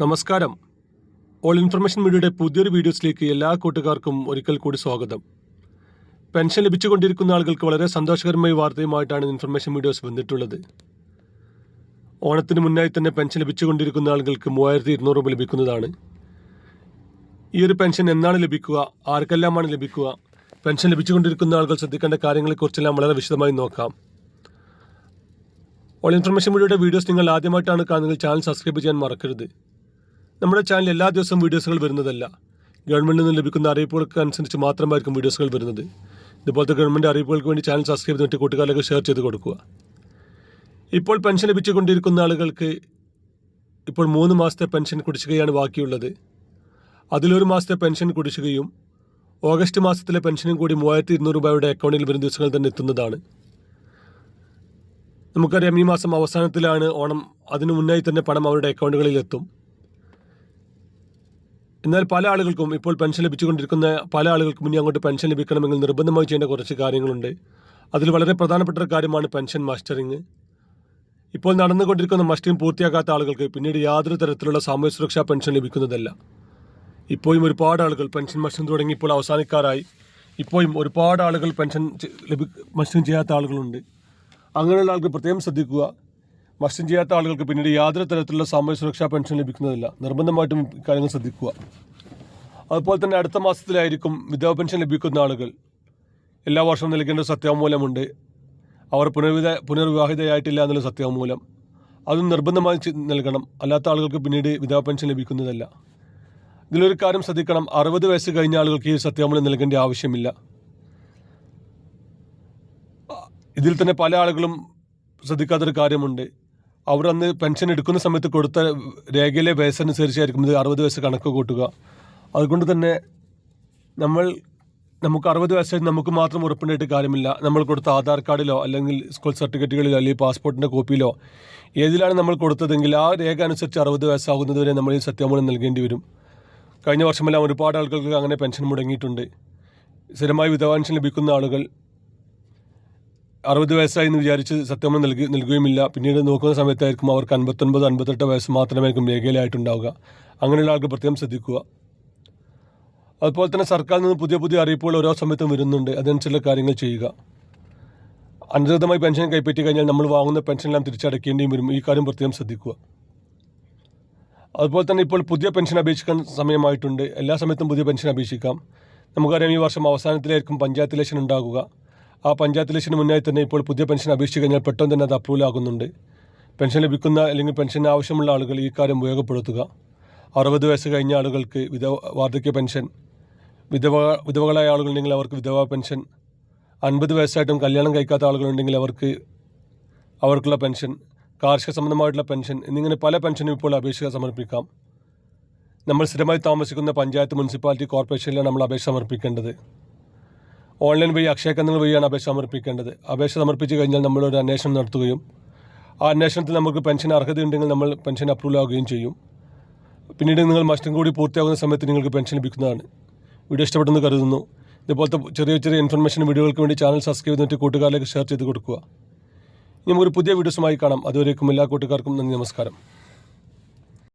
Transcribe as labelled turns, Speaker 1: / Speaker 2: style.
Speaker 1: നമസ്കാരം. All information മീഡിയയുടെ പുതിയൊരു വീഡിയോസിലേക്ക് എല്ലാ കൂട്ടുകാർക്കും ഒരിക്കൽ കൂടി സ്വാഗതം. പെൻഷൻ ലഭിച്ചുകൊണ്ടിരിക്കുന്ന ആളുകൾക്ക് വളരെ സന്തോഷകരമായ വാർത്തയുമായിട്ടാണ് ഇൻഫർമേഷൻ വീഡിയോസ് വന്നിട്ടുള്ളത്. ഓണത്തിന് മുന്നായി തന്നെ പെൻഷൻ ലഭിച്ചുകൊണ്ടിരിക്കുന്ന ആളുകൾക്ക് മൂവായിരത്തി ഇരുന്നൂറ് രൂപ ലഭിക്കുന്നതാണ്. ഈ ഒരു പെൻഷൻ എന്നാണ് ലഭിക്കുക ആർക്കെല്ലാമാണ് ലഭിക്കുക പെൻഷൻ ലഭിച്ചുകൊണ്ടിരിക്കുന്ന ആളുകൾ ശ്രദ്ധിക്കേണ്ട കാര്യങ്ങളെക്കുറിച്ചെല്ലാം വളരെ വിശദമായി നോക്കാം. ഓൾ ഇൻഫർമേഷൻ മീഡിയയുടെ വീഡിയോസ് നിങ്ങൾ ആദ്യമായിട്ടാണ് കാണുന്നത് ചാനൽ സബ്സ്ക്രൈബ് ചെയ്യാൻ മറക്കരുത്. നമ്മുടെ ചാനൽ എല്ലാ ദിവസവും വീഡിയോസുകൾ വരുന്നതല്ല. ഗവൺമെന്റിൽ നിന്ന് ലഭിക്കുന്ന അറിയിപ്പുകൾക്ക് അനുസരിച്ച് മാത്രമായിരിക്കും വീഡിയോസുകൾ വരുന്നത്. ഇതുപോലത്തെ ഗവൺമെന്റ് അറിയിപ്പുകൾക്ക് വേണ്ടി ചാനൽ സബ്സ്ക്രൈബ് ചെയ്തിട്ട് കൂട്ടുകാരിലേക്ക് ഷെയർ ചെയ്ത് കൊടുക്കുക. ഇപ്പോൾ പെൻഷൻ ലഭിച്ചുകൊണ്ടിരിക്കുന്ന ആളുകൾക്ക് ഇപ്പോൾ മൂന്ന് മാസത്തെ പെൻഷൻ കുടിശ്ശികയാണ് ബാക്കിയുള്ളത്. അതിലൊരു മാസത്തെ പെൻഷൻ കുടിശ്ശികയും ഓഗസ്റ്റ് മാസത്തിലെ പെൻഷനും കൂടി മൂവായിരത്തി ഇരുന്നൂറ് രൂപയുടെ അക്കൗണ്ടിൽ വരും ദിവസങ്ങൾ തന്നെ എത്തുന്നതാണ്. നമുക്കറിയാം ഈ മാസം അവസാനത്തിലാണ് ഓണം. അതിനു മുന്നായി തന്നെ പണം അവരുടെ അക്കൗണ്ടുകളിൽ എത്തും എന്നാൽ പല ആളുകൾക്കും ഇപ്പോൾ പെൻഷൻ ലഭിച്ചുകൊണ്ടിരിക്കുന്ന പല ആളുകൾക്കും ഇനി അങ്ങോട്ട് പെൻഷൻ ലഭിക്കണമെങ്കിൽ നിർബന്ധമായി ചെയ്യേണ്ട കുറച്ച് കാര്യങ്ങളുണ്ട്. അതിൽ വളരെ പ്രധാനപ്പെട്ട ഒരു കാര്യമാണ് പെൻഷൻ മാസ്റ്ററിങ്. ഇപ്പോൾ നടന്നുകൊണ്ടിരിക്കുന്ന മസ്റ്ററിങ് പൂർത്തിയാക്കാത്ത ആളുകൾക്ക് പിന്നീട് യാതൊരു തരത്തിലുള്ള സാമൂഹ്യ സുരക്ഷാ പെൻഷൻ ലഭിക്കുന്നതല്ല. ഇപ്പോഴും ഒരുപാട് ആളുകൾ പെൻഷൻ മസ്റ്ററിംഗ് തുടങ്ങി ഇപ്പോൾ അവസാനിക്കാറായി. ഇപ്പോഴും ഒരുപാട് ആളുകൾ പെൻഷൻ ലഭി മസ്റ്ററിംഗ് ചെയ്യാത്ത ആളുകളുണ്ട്. അങ്ങനെയുള്ള ആൾക്ക് പ്രത്യേകം ശ്രദ്ധിക്കുക. മസ്റ്ററിംഗ് ചെയ്യാത്ത ആളുകൾക്ക് പിന്നീട് യാതൊരു തരത്തിലുള്ള സാമൂഹ്യ സുരക്ഷാ പെൻഷൻ ലഭിക്കുന്നതില്ല. നിർബന്ധമായിട്ടും കാര്യങ്ങൾ ശ്രദ്ധിക്കുക. അതുപോലെ തന്നെ അടുത്ത മാസത്തിലായിരിക്കും വിധവ പെൻഷൻ ലഭിക്കുന്ന ആളുകൾ. എല്ലാ വർഷവും നൽകേണ്ട ഒരു സത്യവാങ്മൂലമുണ്ട് അവർ പുനർവിധ പുനർവിവാഹിതയായിട്ടില്ല എന്നുള്ള സത്യാമൂലം അതും നിർബന്ധമായി നൽകണം. അല്ലാത്ത ആളുകൾക്ക് പിന്നീട് വിധവ പെൻഷൻ ലഭിക്കുന്നതല്ല. ഇതിലൊരു കാര്യം ശ്രദ്ധിക്കണം. അറുപത് വയസ്സ് കഴിഞ്ഞ ആളുകൾക്ക് ഈ സത്യാമൂലം നൽകേണ്ട ആവശ്യമില്ല. ഇതിൽ തന്നെ പല ആളുകളും ശ്രദ്ധിക്കാത്തൊരു കാര്യമുണ്ട്. അവർ അന്ന് പെൻഷൻ എടുക്കുന്ന സമയത്ത് കൊടുത്ത രേഖയിലെ വയസ്സനുസരിച്ചായിരിക്കും ഇത് അറുപത് വയസ്സ് കണക്ക് കൂട്ടുക. അതുകൊണ്ട് തന്നെ നമ്മൾ നമുക്ക് അറുപത് വയസ്സായി നമുക്ക് മാത്രം ഉറപ്പുണ്ടായിട്ട് കാര്യമില്ല. നമ്മൾ കൊടുത്ത ആധാർ കാർഡിലോ അല്ലെങ്കിൽ സ്കൂൾ സർട്ടിഫിക്കറ്റുകളിലോ അല്ലെങ്കിൽ പാസ്പോർട്ടിന്റെ കോപ്പിയിലോ ഏതിലാണ് നമ്മൾ കൊടുത്തതെങ്കിൽ ആ രേഖ അനുസരിച്ച് അറുപത് വയസ്സാകുന്നത് വരെ നമ്മൾ ഈ സത്യാമൂലം നൽകേണ്ടി വരും. കഴിഞ്ഞ വർഷമെല്ലാം ഒരുപാട് ആളുകൾക്ക് അങ്ങനെ പെൻഷൻ മുടങ്ങിയിട്ടുണ്ട്. സ്ഥിരമായി വിധവാൻഷൻ ലഭിക്കുന്ന ആളുകൾ അറുപത് വയസ്സായി എന്ന് വിചാരിച്ച് സത്യമം നൽകി നൽകുകയുമില്ല. പിന്നീട് നോക്കുന്ന സമയത്തായിരിക്കും അവർക്ക് അൻപത്തൊൻപത് അൻപത്തെട്ട് വയസ്സ് മാത്രമായിരിക്കും രേഖയിലായിട്ടുണ്ടാവുക അങ്ങനെയുള്ള ആൾക്ക് പ്രത്യേകം ശ്രദ്ധിക്കുക. അതുപോലെ തന്നെ സർക്കാരിൽ നിന്ന് പുതിയ പുതിയ അറിയിപ്പുകൾ ഓരോ സമയത്തും വരുന്നുണ്ട്. അതിനനുസരിച്ചുള്ള കാര്യങ്ങൾ ചെയ്യുക. അനധികൃതമായി പെൻഷൻ കൈപ്പറ്റി കഴിഞ്ഞാൽ നമ്മൾ വാങ്ങുന്ന പെൻഷനെല്ലാം തിരിച്ചടയ്ക്കേണ്ടിയും വരും. ഈ കാര്യം പ്രത്യേകം ശ്രദ്ധിക്കുക. അതുപോലെ തന്നെ ഇപ്പോൾ പുതിയ പെൻഷൻ അപേക്ഷിക്കാൻ സമയമായിട്ടുണ്ട്. എല്ലാ സമയത്തും പുതിയ പെൻഷൻ അപേക്ഷിക്കാം. നമുക്കറിയാം ഈ വർഷം അവസാനത്തിലായിരിക്കും പഞ്ചായത്ത് ഇലക്ഷൻ ഉണ്ടാകുക. ആ പഞ്ചായത്ത് ഇലക്ഷന് മുന്നായി തന്നെ ഇപ്പോൾ പുതിയ പെൻഷൻ അപേക്ഷിച്ച് കഴിഞ്ഞാൽ പെട്ടെന്ന് തന്നെ അത് അപ്രൂവൽ ആകുന്നുണ്ട്. പെൻഷൻ ലഭിക്കുന്ന അല്ലെങ്കിൽ പെൻഷൻ ആവശ്യമുള്ള ആളുകൾ ഈ കാര്യം ഉപയോഗപ്പെടുത്തുക. അറുപത് വയസ്സ് കഴിഞ്ഞ ആളുകൾക്ക് വിധവ വാർദ്ധക്യ പെൻഷൻ വിധവ വിധവകളായ ആളുകളുണ്ടെങ്കിൽ അവർക്ക് വിധവ പെൻഷൻ അൻപത് വയസ്സായിട്ടും കല്യാണം കഴിക്കാത്ത ആളുകളുണ്ടെങ്കിൽ അവർക്ക് അവർക്കുള്ള പെൻഷൻ കാർഷിക സംബന്ധമായിട്ടുള്ള പെൻഷൻ എന്നിങ്ങനെ പല പെൻഷനും ഇപ്പോൾ അപേക്ഷ സമർപ്പിക്കാം. നമ്മൾ സ്ഥിരമായി താമസിക്കുന്ന പഞ്ചായത്ത് മുനിസിപ്പാലിറ്റി കോർപ്പറേഷനിലാണ് നമ്മൾ അപേക്ഷ സമർപ്പിക്കേണ്ടത്. ഓൺലൈൻ വഴി അക്ഷയ കേന്ദ്രങ്ങൾ വഴിയാണ് അപേക്ഷ സമർപ്പിക്കേണ്ടത്. അപേക്ഷ സമർപ്പിച്ച് കഴിഞ്ഞാൽ നമ്മളൊരു അന്വേഷണം നടത്തുകയും ആ അന്വേഷണത്തിൽ നമുക്ക് പെൻഷൻ അർഹതയുണ്ടെങ്കിൽ നമ്മൾ പെൻഷൻ അപ്രൂവൽ ആവുകയും ചെയ്യും. പിന്നീട് നിങ്ങൾ മസ്റ്റും കൂടി പൂർത്തിയാകുന്ന സമയത്ത് നിങ്ങൾക്ക് പെൻഷൻ ലഭിക്കുന്നതാണ്. വീഡിയോ ഇഷ്ടപ്പെട്ടെന്ന് കരുതുന്നു. ഇതുപോലത്തെ ചെറിയ ചെറിയ ഇൻഫർമേഷൻ വീഡിയോകൾക്ക് വേണ്ടി ചാനൽ സബ്സ്ക്രൈബ് ചെയ്തിട്ട് കൂട്ടുകാരിലേക്ക് ഷെയർ ചെയ്ത് കൊടുക്കുക. ഇനി നമുക്കൊരു പുതിയ വീഡിയോസുമായി കാണാം. അതുവരേക്കും എല്ലാ കൂട്ടുകാർക്കും നന്ദി നമസ്കാരം.